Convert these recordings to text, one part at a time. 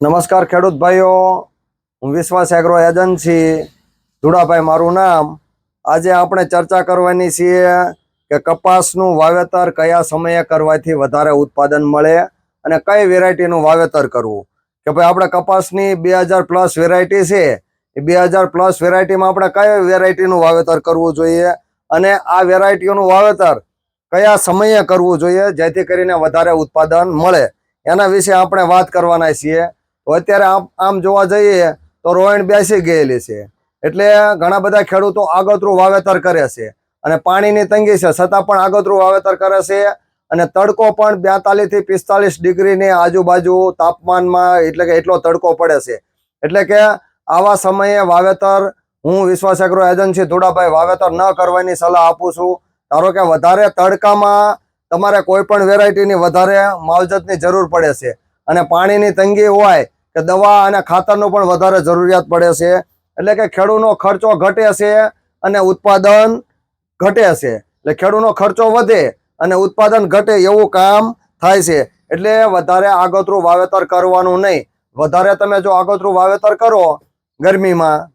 નમસ્કાર ખેડૂત ભાઈઓ, હું વિશ્વાસ એગ્રો એજન્સી, ધુડાભાઈ મારું નામ. આજે આપણે ચર્ચા કરવાની છીએ કે કપાસનું વાવેતર કયા સમયે કરવાથી વધારે ઉત્પાદન મળે અને કઈ વેરાયટીનું વાવેતર કરવું. કે ભાઈ આપણે કપાસની બે હજાર પ્લસ વેરાયટી છે, એ બે હજાર પ્લસ વેરાયટીમાં આપણે કઈ વેરાયટીનું વાવેતર કરવું જોઈએ અને આ વેરાયટીઓનું વાવેતર કયા સમયે કરવું જોઈએ જેથી કરીને વધારે ઉત્પાદન મળે. એના વિશે આપણે વાત કરવાના છીએ. અત્યારે આમ આમ જોવા જઈએ તો રોયણ બેસી ગયેલી છે. એટલે ઘણા બધા ખેડૂતો આગોતરું વાવેતર કરે છે અને પાણીની તંગી છે. છતાં પણ આગોતરું વાવેતર કરે છે અને તડકો પણ બેતાલીસથી પિસ્તાલીસ ડિગ્રીની આજુબાજુ તાપમાનમાં એટલે કે એટલો તડકો પડે છે. એટલે કે આવા સમયે વાવેતર હું વિશ્વાસ એગ્રો એજન્સી ધોડાભાઈ વાવેતર ન કરવાની સલાહ આપું છું. ધારો કે વધારે તડકામાં તમારે કોઈ પણ વેરાયટીની વધારે માવજતની જરૂર પડે છે અને પાણીની તંગી હોય કે દવા અને ખાતરનો પણ વધારે જરૂરિયાત પડે છે. એટલે કે ખેડૂતનો ખર્ચો ઘટે છે અને ઉત્પાદન ઘટે છે. એટલે ખેડૂતનો ખર્ચો વધે અને ઉત્પાદન ઘટે એવું કામ થાય છે. એટલે વધારે આગોતરું વાવેતર કરવાનું નહીં. વધારે તમે જો આગોતરું વાવેતર કરો ગરમીમાં,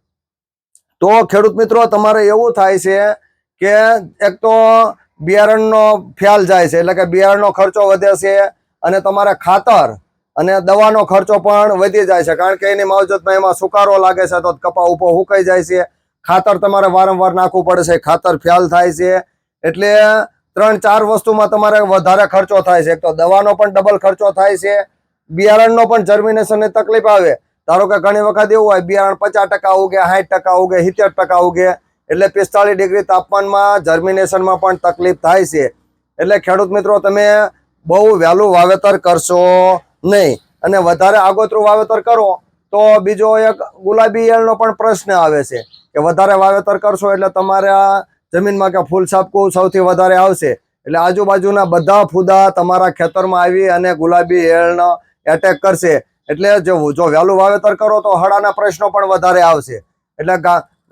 તો ખેડૂત મિત્રો, તમારે એવું થાય છે કે એક તો બિયારણનો ખ્યાલ જાય છે. એટલે કે બિયારણનો ખર્ચો વધે છે અને તમારે ખાતર અને દવાનો ખર્ચો પણ વધી જાય છે. કારણ કે એની માવજતમાં એમાં સુકારો લાગે છે તો કપા ઊભો હુકાઈ જાય છે. ખાતર તમારે વારંવાર નાખવું પડે છે ખાતર ફ્યાલ થાય છે. એટલે ત્રણ ચાર વસ્તુમાં તમારે વધારે ખર્ચો થાય છે. એક તો દવાનો પણ ડબલ ખર્ચો થાય છે. બિયારણનો પણ જર્મિનેશનની તકલીફ આવે. ધારો કે ઘણી વખત એવું હોય, બિયારણ પચાસ ટકા ઉગે, સાઠ ટકા ઉગે, સિત્તેર ટકા ઉગે, એટલે પિસ્તાળીસ ડિગ્રી તાપમાનમાં જર્મિનેશનમાં પણ તકલીફ થાય છે. એટલે ખેડૂત મિત્રો, તમે બહુ વહેલું વાવેતર કરશો. નહીં. અને વધારે આગોતરું વાવેતર કરો, તો બીજો એક ગુલાબી ઈયળનો પણ પ્રશ્ન આવે છે, કે વધારે વાવેતર કરશો એટલે તમારા જમીનમાં કે ફૂલ સાપકું સૌથી વધારે આવશે. એટલે આજુબાજુના બધા ફૂદા તમારા ખેતરમાં આવી અને ગુલાબી ઈયળનો એટેક કરશે. એટલે જો જો વહેલું વાવેતર કરો, તો હળાના પ્રશ્નો પણ વધારે આવશે. એટલે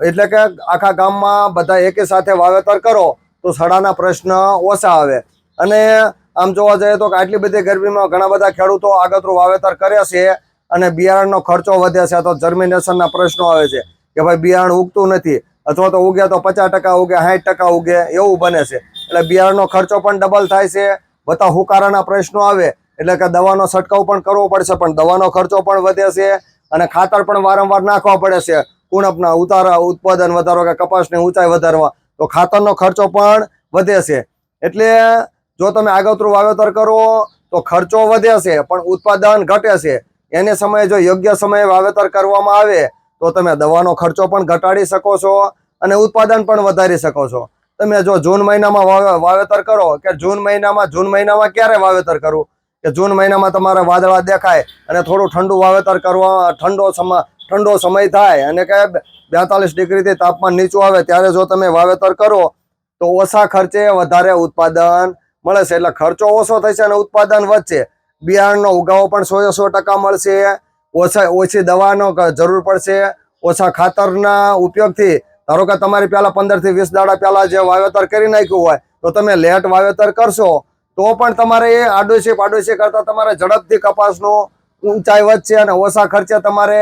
એટલે કે આખા ગામમાં બધા એકે સાથે વાવેતર કરો, તો સડાના પ્રશ્ન ઓછા આવે. અને આમ જોવા જઈએ તો આટલી બધી ગરમીમાં ઘણા બધા ખેડૂતો આગતરું વાવેતર કરે છે અને બિયારણનો ખર્ચો વધે છે. તો જર્મિનેશનના પ્રશ્નો આવે છે કે ભાઈ બિયારણ ઉગતું નથી અથવા તો ઉગે તો પચાસ ટકા ઉગે, સાઠ ટકા ઉગે એવું બને છે. એટલે બિયારણનો ખર્ચો પણ ડબલ થાય છે. બધા હુકારાના પ્રશ્નો આવે. એટલે કે દવાનો છંટકાવ પણ કરવો પડશે, પણ દવાનો ખર્ચો પણ વધે છે અને ખાતર પણ વારંવાર નાખવા પડે છે. ઉણપના ઉતારા, ઉત્પાદન વધારો કે કપાસની ઊંચાઈ વધારવા. તો ખાતરનો ખર્ચો પણ વધે છે. એટલે જો તમે આગોતરું વાવેતર કરો, તો ખર્ચો વધે છે, પણ ઉત્પાદન ઘટે છે. એને સમયે જો યોગ્ય સમયે વાવેતર કરવામાં આવે, તો તમે દવાનો ખર્ચો પણ ઘટાડી શકો છો અને ઉત્પાદન પણ વધારી શકો છો. તમે જો જૂન મહિનામાં વાવે- વાવેતર કરો, કે જૂન મહિનામાં જૂન મહિનામાં ક્યારે વાવેતર કરવું કે જૂન મહિનામાં તમારે વાદળા દેખાય અને થોડું ઠંડુ વાવેતર કરવા, ઠંડો સમય ઠંડો સમય થાય અને કે બેતાલીસ ડિગ્રીથી તાપમાન નીચું આવે, ત્યારે જો તમે વાવેતર કરો, તો ઓછા ખર્ચે વધારે ઉત્પાદન મળે છે. એટલે ખર્ચો ઓછો થશે અને ઉત્પાદન વધશે. બિયારણનો ઉગાવો પણ સો સો ટકા મળશે. ઓછા, ઓછી દવાનો જરૂર પડશે. ઓછા ખાતરના ઉપયોગથી, ધારો કે તમારે પહેલાં પંદરથી વીસ દાડા પહેલાં જે વાવેતર કરી નાખ્યું હોય, તો તમે લેટ વાવેતર કરશો, તો પણ તમારે એ આડોશી પાડોશી કરતા તમારે ઝડપથી કપાસનું ઊંચાઈ વધશે અને ઓછા ખર્ચે તમારે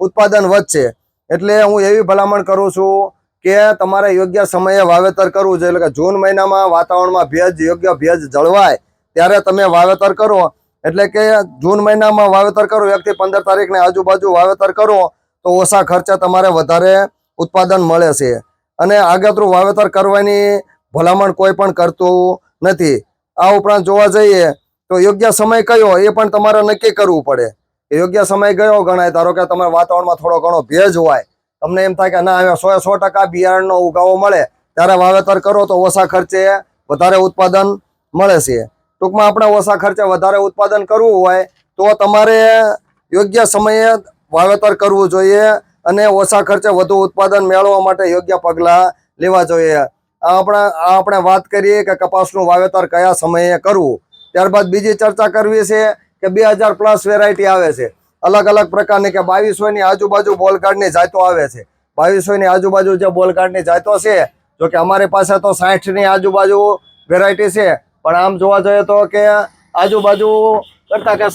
ઉત્પાદન વધશે. એટલે હું એવી ભલામણ કરું છું કે તમારે યોગ્ય સમયે વાવેતર કરવું જોઈએ. એટલે કે જૂન મહિનામાં વાતાવરણમાં ભેજ, યોગ્ય ભેજ જળવાય, ત્યારે તમે વાવેતર કરો. એટલે કે જૂન મહિનામાં વાવેતર કરો એકથી પંદર તારીખને આજુબાજુ વાવેતર કરો, તો ઓછા ખર્ચે તમારે વધારે ઉત્પાદન મળે છે. અને આગતરું વાવેતર કરવાની ભલામણ કોઈ પણ કરતું નથી. આ ઉપરાંત જોવા જઈએ, તો યોગ્ય સમય કયો એ પણ તમારે નક્કી કરવું પડે. યોગ્ય સમય ગયો ગણાય, ધારો કે તમારા વાતાવરણમાં થોડો ઘણો ભેજ હોય તમને એમ થાય કે ના સો સો ટકા બિયારણનો ઉગાવો મળે, ત્યારે વાવેતર કરો તો ઓછા ખર્ચે વધારે ઉત્પાદન મળે છે. ટૂંકમાં આપણે ઓછા ખર્ચે વધારે ઉત્પાદન કરવું હોય તો તમારે યોગ્ય સમયે વાવેતર કરવું જોઈએ અને ઓછા ખર્ચે વધુ ઉત્પાદન મેળવવા માટે યોગ્ય પગલાં લેવા જોઈએ. આપણે આપણે વાત કરીએ કે કપાસનું વાવેતર કયા સમયે કરવું. ત્યારબાદ બીજી ચર્ચા કરવી છે કે બે પ્લસ વેરાયટી આવે છે. અલગ અલગ પ્રકારની કે બાવીસોની આજુબાજુ બોલગાર્ડની જાતો આવે છે. બાવીસોની આજુબાજુ જે બોલગાર્ડની જાતો છે, જો કે અમારી પાસે તો સાઠની આજુબાજુ વેરાયટી છે, પણ આમ જોવા જઈએ તો કે આજુબાજુ કરતાં કે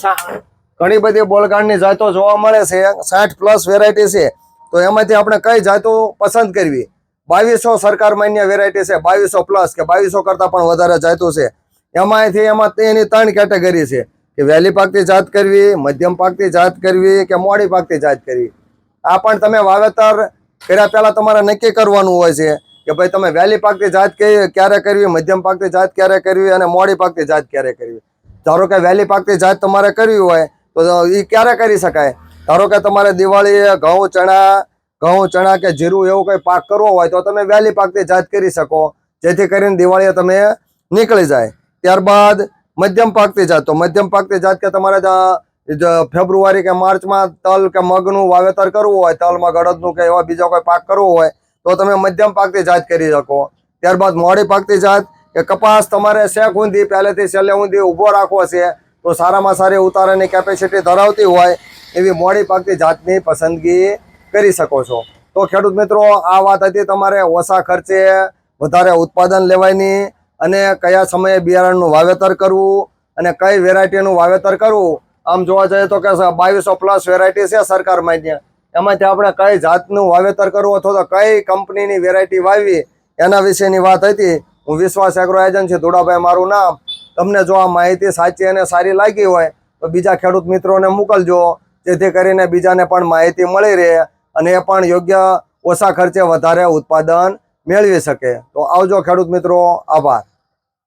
ઘણી બધી બોલગાડની જાતો જોવા મળે છે, સાઠ પ્લસ વેરાયટી છે. તો એમાંથી આપણે કઈ જાતો પસંદ કરવી? બાવીસો સરકાર માન્ય વેરાયટી છે, બાવીસો પ્લસ કે બાવીસો કરતાં પણ વધારે જાતો છે. એમાંથી એમાં તેની ત્રણ કેટેગરી છે. કે વહેલી પાકતી જાત કરવી, મધ્યમ પાકતી જાત કરવી કે મોડી પાકતી જાત કરવી? આ પણ તમે વાવેતર કર્યા પહેલાં તમારે નક્કી કરવાનું હોય છે કે ભાઈ તમે વહેલી પાકતી જાત ક્યારે કરવી, મધ્યમ પાકતી જાત ક્યારે કરવી અને મોડી પાકતી જાત ક્યારે કરવી? ધારો કે વહેલી પાકતી જાત તમારે કરવી હોય, તો એ ક્યારે કરી શકાય? ધારો કે તમારે દિવાળીએ ઘઉં, ચણા ઘઉં, ચણા કે જીરું એવું કંઈ પાક કરવો હોય, તો તમે વહેલી પાકતી જાત કરી શકો, જેથી કરીને દિવાળીએ તમે નીકળી જાય. ત્યારબાદ મધ્યમ પાકતી જાત. તો મધ્યમ પાકતી જાત કે તમારે ફેબ્રુઆરી કે માર્ચમાં તલ કે મગનું વાવેતર કરવું હોય, તલમાં ગળદનું કે એવા બીજો કોઈ પાક કરવો હોય, તો તમે મધ્યમ પાકતી જાત કરી શકો. ત્યારબાદ મોડી પાકતી જાત કે કપાસ તમારે શેક ઊંધી, પહેલેથી છેલ્લે ઊંધી ઊભો રાખવો છે, તો સારામાં સારી ઉતારાની કેપેસિટી ધરાવતી હોય, એવી મોડી પાકતી જાતની પસંદગી કરી શકો છો. તો ખેડૂત મિત્રો, આ વાત હતી તમારે ઓછા ખર્ચે વધારે ઉત્પાદન લેવાની અને કયા સમયે બિયારણનું વાવેતર કરવું અને કઈ વેરાયટીનું વાવેતર કરવું, આમ જોવા જઈએ તો કે બાવીસો પ્લસ વેરાયટી છે સરકાર માન્ય એમાંથી આપણે કઈ જાતનું વાવેતર કરવું અથવા તો કઈ કંપનીની વેરાયટી વાવી એના વિશેની વાત હતી. હું વિશ્વાસ એગ્રો એજન્સી ધોળાભાઈ, મારું નામ. તમને જો આ માહિતી સાચી અને સારી લાગી હોય, તો બીજા ખેડૂત મિત્રોને મોકલજો, જેથી કરીને બીજાને પણ માહિતી મળી રહે અને એ પણ યોગ્ય ઓછા ખર્ચે વધારે ઉત્પાદન મેળવી શકે. તો આવજો ખેડૂત મિત્રો આભાર.